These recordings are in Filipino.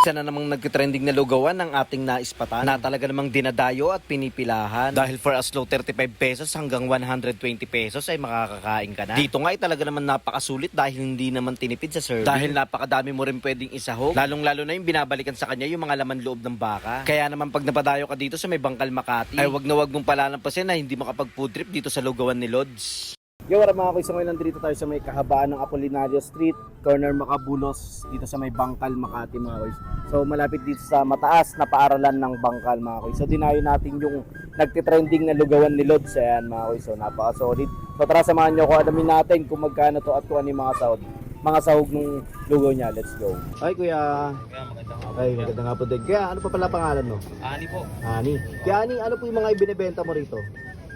Isa na namang nagtitrending na lugawan ng ating naispatan na talaga namang dinadayo at pinipilahan. Dahil for as low 35 pesos hanggang 120 pesos ay makakakain ka na. Dito nga ay talaga naman napakasulit dahil hindi naman tinipid sa serving. Dahil napakadami mo rin pwedeng isahog. Lalong lalo na yung binabalikan sa kanya yung mga laman loob ng baka. Kaya naman pag napadayo ka dito sa may Bangkal Makati, ay wag na wag mong palalampasin na hindi makapag food trip dito sa lugawan ni Lods. Yo, wala mga kuys, ngayon nandito tayo sa may kahabaan ng Apolinario Street, corner Macabulos, dito sa may Bangkal, Makati mga kuys. So malapit dito sa mataas na paaralan ng Bangkal mga kuys. So dinayo natin yung nagtitrending na lugawan ni Lods, ayan mga kuys. So napaka-solid. So tara samahan nyo ko, alamin natin kung magkano to at kung ano yung mga sahog. Mga sahog ng lugaw niya, let's go. Ay kuya, Kaya magandang hapon. ay magandang hapon din. Kaya ano pa pala pangalan mo? Ani po. Ani. Kaya Ani, ano po yung mga ibinebenta mo rito?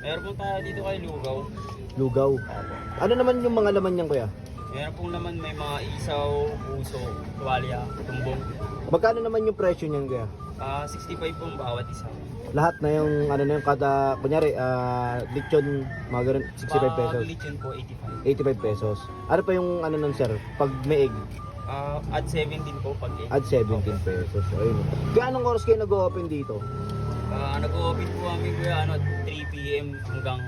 Meron po tayo dito kay Lugaw. Lugaw. Ano naman yung mga laman niyan kuya? Meron po naman may mga isaw, puso, tuwalya, tumbong. Magkano naman yung presyo niyan kaya? Ah, 65 po ang bawat isa. Lahat na yung ano na yung kada kunyari ah lechon mga ganun 65 pesos. Pag lechon po 85. 85 pesos. Ano pa yung ano nun sir? Pag may egg, Ah, add 17 po pag egg. add 17 pesos. Ayun. Kaya anong oras kayo nag-open dito? Ah, nag-open po kami kuya ano 3 PM hanggang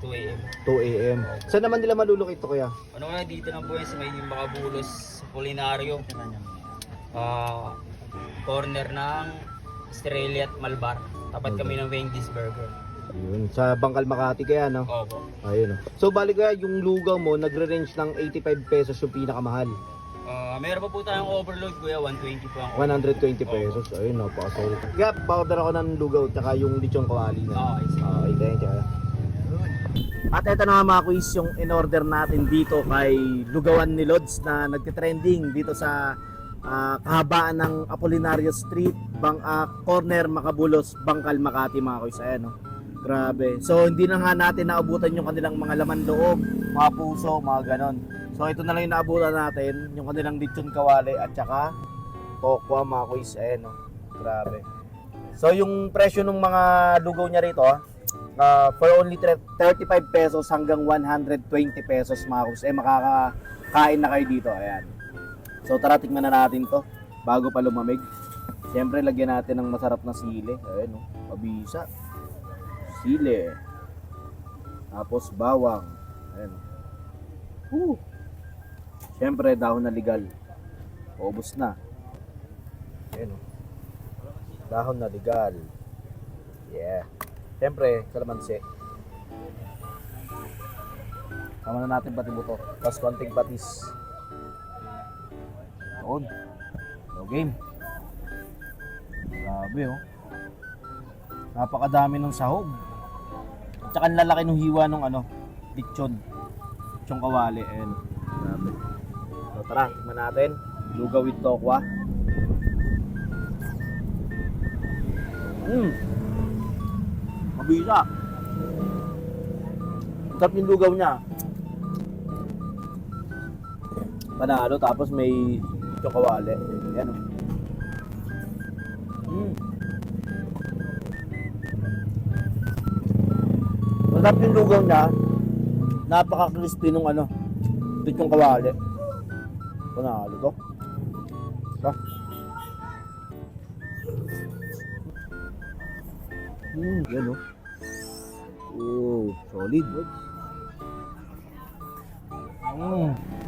2 AM. 2 a.m. Saan naman nila malulukit to kuya? Ano kaya dito na po yan sa may Makabulos Culinaryo. Ah, corner ng Estrella at Malbar. Tapat kami ng Wendy's Burger. Ayun, sa Bangkal Makati kaya no? Opo. Ayun. oh. So bali kaya yung lugaw mo nagre-range ng 85 pesos yung pinakamahal. Ah, meron pa po tayong overload kuya, 120 po ang 120 pesos. Ayun, napaka-solid. Kaya pa-order ako ng lugaw tsaka yung lechon kawali na. Okay, sige. Okay, thank you. At ito na nga mga quiz yung in-order natin dito kay Lugawan ni Lods na nagtitrending dito sa ah, kahabaan ng Apolinario Street, bang, ah, corner Macabulos, Bangkal, Makati mga quiz. Ayan, no? Grabe. So hindi na nga natin naabutan yung kanilang mga laman loob, mga puso, mga ganon. So ito na lang yung naabutan natin, yung kanilang lechon kawali at saka tokwa mga quiz. Ayan, no? Grabe. So yung presyo ng mga lugaw niya rito, uh, for only tre- 35 pesos hanggang 120 pesos mga kus, eh makakakain na kayo dito. Ayan. So tara tikman na natin to bago pa lumamig. Siyempre lagyan natin ng masarap na sili. Ayan oh, mabisa. Sili. Tapos bawang. Ayan. oh. Siyempre dahon na ligal. Ubus na. Ayan. Dahon na ligal. Yeah. Siyempre, kalamansi. Tama na natin pati buto. Tapos konting patis. Noon. No game. Grabe oh. Napakadami ng sahog. At saka lalaki ng hiwa ng ano, lechon. Lechon kawali. Ayan. Tara, tingnan natin. Lugaw with tokwa. Mmm. Mabisa. Sarap yung lugaw niya. Panalo tapos may chokawale. Yan o. Mm. Masarap yung lugaw niya. Napaka-crispy nung ano. Ito yung kawali. Panalo to. Diba? Hmm, yan o. Oh. Mm.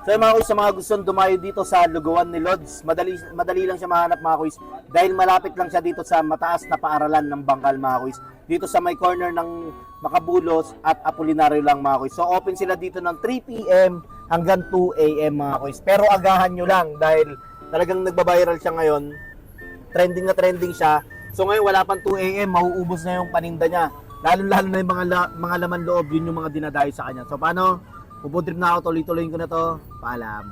So mga kuys, sa mga gustong dumayo dito sa Lugawan ni Lods, madali, madali lang siya mahanap mga kuys dahil malapit lang siya dito sa mataas na paaralan ng Bangkal mga kuys. Dito sa may corner ng Makabulos at Apolinario lang mga kuys. So open sila dito ng 3 p.m. hanggang 2 a.m. mga kuys. Pero agahan nyo lang dahil talagang nagbabiral siya ngayon trending na trending siya. So ngayon wala pang 2 AM, mauubos na yung paninda niya. Lalo-lalo na yung mga, la- mga laman loob, yun yung mga dinadayo sa kanya. So paano? Pupuntrip na ako, tuloy-tuloy ko na to. Paalam.